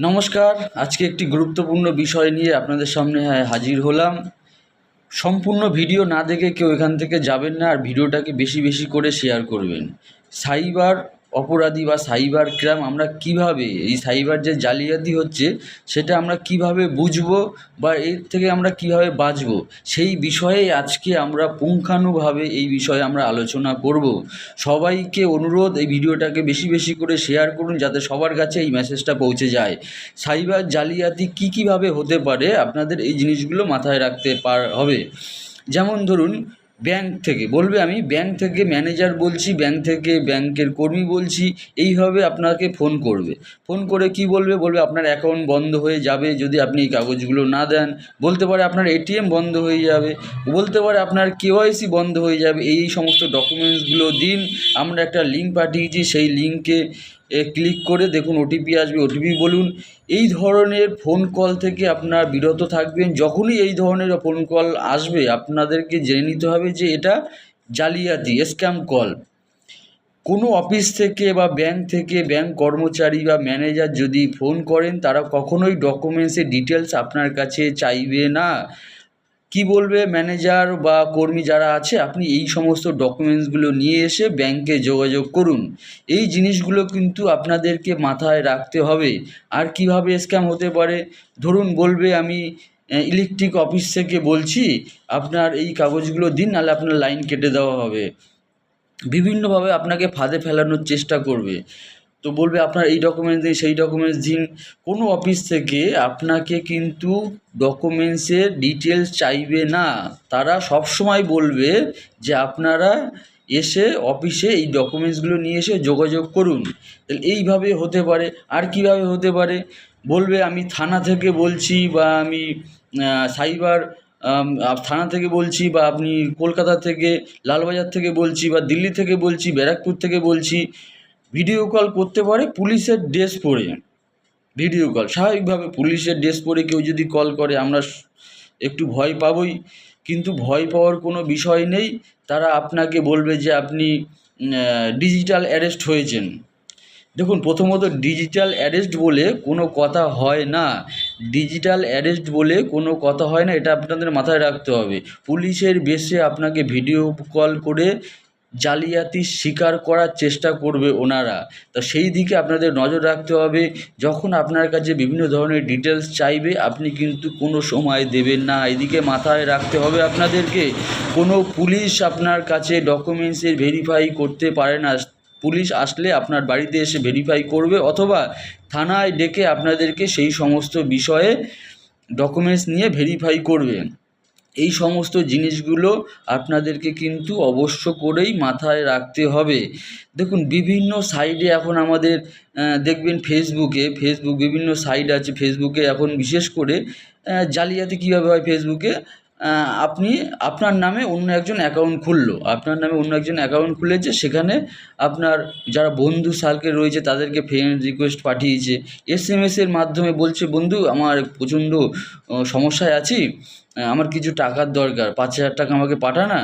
নমস্কার। আজকে একটি গুরুত্বপূর্ণ বিষয় নিয়ে আপনাদের সামনে হা- হাজির হলাম। সম্পূর্ণ ভিডিও না দেখে কেউ এখান থেকে যাবেন না আর ভিডিওটাকে বেশি বেশি করে শেয়ার করবেন। সাইবার অপরাধী বা সাইবার ক্রাইম আমরা কীভাবে, এই সাইবার যে জালিয়াতি হচ্ছে, সেটা আমরা কীভাবে বুঝব বা এর থেকে আমরা কীভাবে বাঁচবো, সেই বিষয়ে আজকে আমরা পুঙ্খানুভাবে এই বিষয়ে আমরা আলোচনা করব। সবাইকে অনুরোধ, এই ভিডিওটাকে বেশি বেশি করে শেয়ার করুন, যাতে সবার কাছে এই মেসেজটা পৌঁছে যায়। সাইবার জালিয়াতি কী কীভাবে হতে পারে? আপনাদের এই জিনিসগুলো মাথায় রাখতে পার, হবে। যেমন ধরুন ব্যাংক থেকে, বলবে আমি ব্যাংক থেকে ম্যানেজার বলছি ব্যাংক থেকে ব্যাংকের কর্মী বলছি এইভাবে আপনাকে ফোন করবে। ফোন করে কি বলবে? বলবে আপনার অ্যাকাউন্ট বন্ধ হয়ে যাবে, যদি আপনি এই কাগজগুলো না দেন। বলতে পারে আপনার এটিএম বন্ধ হয়ে যাবে, বলতে পারে আপনার কেওয়াইসি বন্ধ হয়ে যাবে, এই সমস্ত ডকুমেন্টসগুলো দিন। আমরা একটা লিঙ্ক পাঠিয়েছি, সেই লিঙ্কে এ ক্লিক করে দেখুন ওটিপি আসবে ওটিপি বলুন, এই ধরনের ফোন কল থেকে আপনার বিরত থাকবেন। যখনই এই ধরনের ফোন কল আসবে, আপনাদেরকে জেনে নিতে হবে যে এটা জালিয়াতি স্ক্যাম কল কোনো অফিস থেকে বা ব্যাংক থেকে ব্যাংক কর্মচারী বা ম্যানেজার যদি ফোন করেন, তারা কখনোই ডকুমেন্টসের ডিটেলস আপনার কাছে চাইবে না। কি বলবে ম্যানেজার বা কর্মী যারা আছে, আপনি এই সমস্ত ডকুমেন্টসগুলো নিয়ে এসে ব্যাংকে যোগাযোগ করুন। এই জিনিসগুলো কিন্তু আপনাদেরকে মাথায় রাখতে হবে। আর কীভাবে স্ক্যাম হতে পারে? ধরুন বলবে আমি ইলেকট্রিক অফিস থেকে বলছি, আপনার এই কাগজগুলো দিন, নাহলে আপনার লাইন কেটে দেওয়া হবে। বিভিন্নভাবে আপনাকে ফাঁদে ফেলানোর চেষ্টা করবে। তো বলবে আপনার এই ডকুমেন্টস দিন সেই ডকুমেন্টস দিন। কোনো অফিস থেকে আপনাকে কিন্তু ডকুমেন্টসের ডিটেলস চাইবে না। তারা সবসময় বলবে যে আপনারা এসে অফিসে এই ডকুমেন্টসগুলো নিয়ে এসে যোগাযোগ করুন। তাহলে এইভাবে হতে পারে। আর কীভাবে হতে পারে? বলবে, আমি থানা থেকে বলছি বা আমি সাইবার থানা থেকে বলছি বা আপনি কলকাতা থেকে, লালবাজার থেকে বলছি বা দিল্লি থেকে বলছি, ব্যারাকপুর থেকে বলছি ভিডিও কল করতে পারে পুলিশের ড্রেস পরে। ভিডিও কল, স্বাভাবিকভাবে পুলিশের ড্রেস পরে কেউ যদি কল করে, আমরা একটু ভয় পাবই। কিন্তু ভয় পাওয়ার কোনো বিষয় নেই। তারা আপনাকে বলবে যে আপনি ডিজিটাল অ্যারেস্ট হয়েছেন। দেখুন, প্রথমত ডিজিটাল অ্যারেস্ট বলে কোনো কথা হয় না। ডিজিটাল অ্যারেস্ট বলে কোনো কথা হয় না, এটা আপনাদের মাথায় রাখতে হবে। পুলিশের বেশে আপনাকে ভিডিও কল করে জালিয়াতি স্বীকার করার চেষ্টা করবে ওনারা। তো সেই দিকে আপনাদের নজর রাখতে হবে। যখন আপনার কাছে বিভিন্ন ধরনের ডিটেলস চাইবে, আপনি কিন্তু কোনো সময় দেবেন না। এদিকে মাথায় রাখতে হবে আপনাদেরকে, কোনো পুলিশ আপনার কাছে ডকুমেন্টসের ভেরিফাই করতে পারে না। পুলিশ আসলে আপনার বাড়িতে এসে ভেরিফাই করবে অথবা থানায় ডেকে আপনাদেরকে সেই সমস্ত বিষয়ে ডকুমেন্টস নিয়ে ভেরিফাই করবে। এই সমস্ত জিনিসগুলো আপনাদেরকে কিন্তু অবশ্য করেই মাথায় রাখতে হবে। দেখুন, বিভিন্ন সাইডে এখন আমাদের দেখবেন ফেসবুকে, ফেসবুক বিভিন্ন সাইট আছে, ফেসবুকে এখন বিশেষ করে জালিয়াতি কীভাবে হয় ফেসবুকে? আপনি আপনার নামে অন্য একজন অ্যাকাউন্ট খুললো। আপনার নামে অন্য একজন অ্যাকাউন্ট খুলেছে, সেখানে আপনার যারা বন্ধু সার্কেল রয়েছে, তাদেরকে ফ্রেন্ড রিকোয়েস্ট পাঠিয়েছে। এস এম এসের মাধ্যমে বলছে, বন্ধু, আমার প্রচণ্ড সমস্যায় আছি আমার কিছু টাকার দরকার, পাঁচ হাজার টাকা আমাকে পাঠা না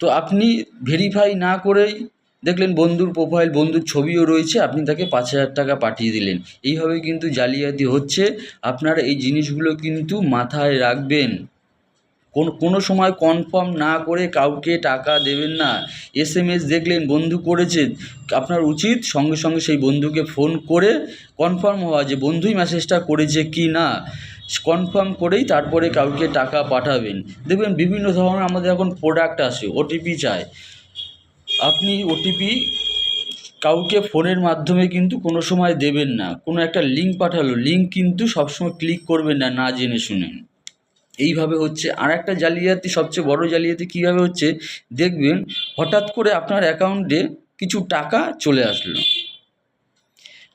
তো আপনি ভেরিফাই না করেই দেখলেন বন্ধুর প্রোফাইল বন্ধুর ছবিও রয়েছে, আপনি তাকে পাঁচ হাজার টাকা পাঠিয়ে দিলেন। এইভাবে কিন্তু জালিয়াতি হচ্ছে। আপনারা এই জিনিসগুলো কিন্তু মাথায় রাখবেন। কোনো কোনো সময় কনফার্ম না করে কাউকে টাকা দেবেন না। এস এম এস দেখলেন, বন্ধু করেছে, আপনার উচিত সঙ্গে সঙ্গে সেই বন্ধুকে ফোন করে কনফার্ম হওয়া যে বন্ধুই মেসেজটা করেছে কি না। কনফার্ম করেই তারপরে কাউকে টাকা পাঠাবেন। দেখবেন বিভিন্ন ধরনের আমাদের এখন প্রোডাক্ট আসে ওটিপি চায়। আপনি ওটিপি কাউকে ফোনের মাধ্যমে কিন্তু কোনো সময় দেবেন না। কোনো একটা লিঙ্ক পাঠালো লিঙ্ক কিন্তু সবসময় ক্লিক করবেন না না জেনে শুনে। এইভাবে হচ্ছে। আর একটা জালিয়াতি, সবচেয়ে বড় জালিয়াতি কীভাবে হচ্ছে, দেখবেন হঠাৎ করে আপনার অ্যাকাউন্টে কিছু টাকা চলে আসলো।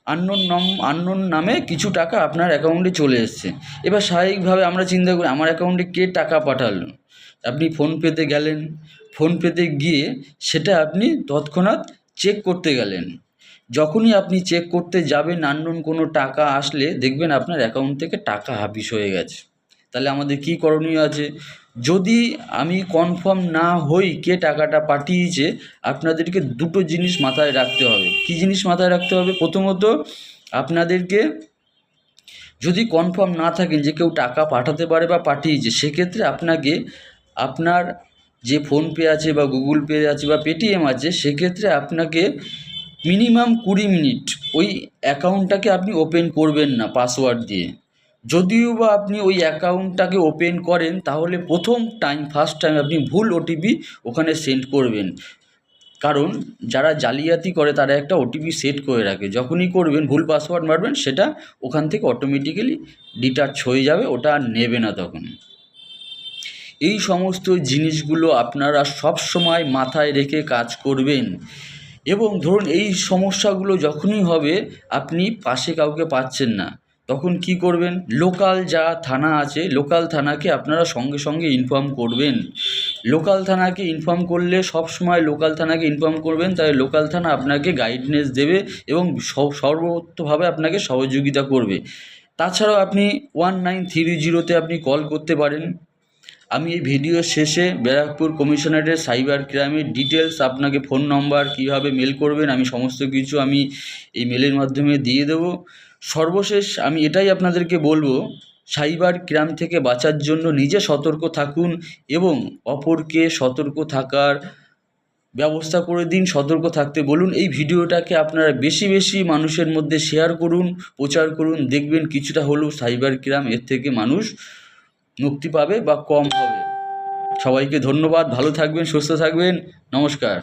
আননোন নম আননোন নামে কিছু টাকা আপনার অ্যাকাউন্টে চলে এসছে। এবার স্বাভাবিকভাবে আমরা চিন্তা করি, আমার অ্যাকাউন্টে কে টাকা পাঠালো? আপনি ফোনপেতে গেলেন ফোনপেতে গিয়ে সেটা আপনি তৎক্ষণাৎ চেক করতে গেলেন। যখনই আপনি চেক করতে যাবেন আননোন কোনো টাকা আসলে দেখবেন আপনার অ্যাকাউন্ট থেকে টাকা হাফিস হয়ে গেছে। তাহলে আমাদের কী করণীয় আছে? যদি আমি কনফার্ম না হই কে টাকাটা পাঠিয়েছে, আপনাদেরকে দুটো জিনিস মাথায় রাখতে হবে। কী জিনিস মাথায় রাখতে হবে? প্রথমত, আপনাদেরকে যদি কনফার্ম না থাকেন যে কেউ টাকা পাঠাতে পারে বা পাঠিয়েছে, সেক্ষেত্রে আপনাকে আপনার যে ফোনপে আছে বা গুগল পে আছে বা পেটিএম আছে, সেক্ষেত্রে আপনাকে মিনিমাম কুড়ি মিনিট ওই অ্যাকাউন্টটাকে আপনি ওপেন করবেন না পাসওয়ার্ড দিয়ে। যদিও বা আপনি ওই অ্যাকাউন্টটাকে ওপেন করেন, তাহলে প্রথম টাইম ফার্স্ট টাইম আপনি ভুল ওটিপি ওখানে সেন্ড করবেন। কারণ যারা জালিয়াতি করে, তারা একটা ওটিপি সেট করে রাখে। যখনই করবেন, ভুল পাসওয়ার্ড মারবেন, সেটা ওখান থেকে অটোমেটিক্যালি ডিটাচ হয়ে যাবে, ওটা আর নেবে না তখন। এই সমস্ত জিনিসগুলো আপনারা সব সময় মাথায় রেখে কাজ করবেন। এবং ধরুন, এই সমস্যাগুলো যখনই হবে, আপনি পাশে কাউকে পাচ্ছেন না। তখন কি করবেন? লোকাল যা থানা আছে, লোকাল থানাকে আপনারা সঙ্গে সঙ্গে ইনফর্ম করবেন। লোকাল থানাকে ইনফর্ম করলে সব সময় লোকাল থানাকে ইনফর্ম করবেন তাহলে লোকাল থানা আপনাকে গাইডনেস দেবে এবং স- সর্বতভাবে আপনাকে সহযোগিতা করবে। তাছাড়াও আপনি ওয়ান নাইন থ্রি জিরোতে আপনি কল করতে পারেন। আমি এই ভিডিও শেষে ব্যারাকপুর কমিশনারের সাইবার ক্রাইমের ডিটেলস আপনাকে ফোন নম্বর কীভাবে মেল করবেন, আমি সমস্ত কিছু আমি এই মেলের মাধ্যমে দিয়ে দেবো। সর্বশেষ আমি এটাই আপনাদেরকে বলব, সাইবার ক্রাইম থেকে বাঁচার জন্য নিজে সতর্ক থাকুন এবং অপরকে সতর্ক থাকার ব্যবস্থা করে দিন, সতর্ক থাকতে বলুন। এই ভিডিওটাকে আপনারা বেশি বেশি মানুষের মধ্যে শেয়ার করুন, প্রচার করুন, দেখবেন কিছুটা হলেও সাইবার ক্রাইম এর থেকে মানুষ মুক্তি পাবে বা কম হবে। সবাইকে ধন্যবাদ, ভালো থাকবেন, সুস্থ থাকবেন, নমস্কার।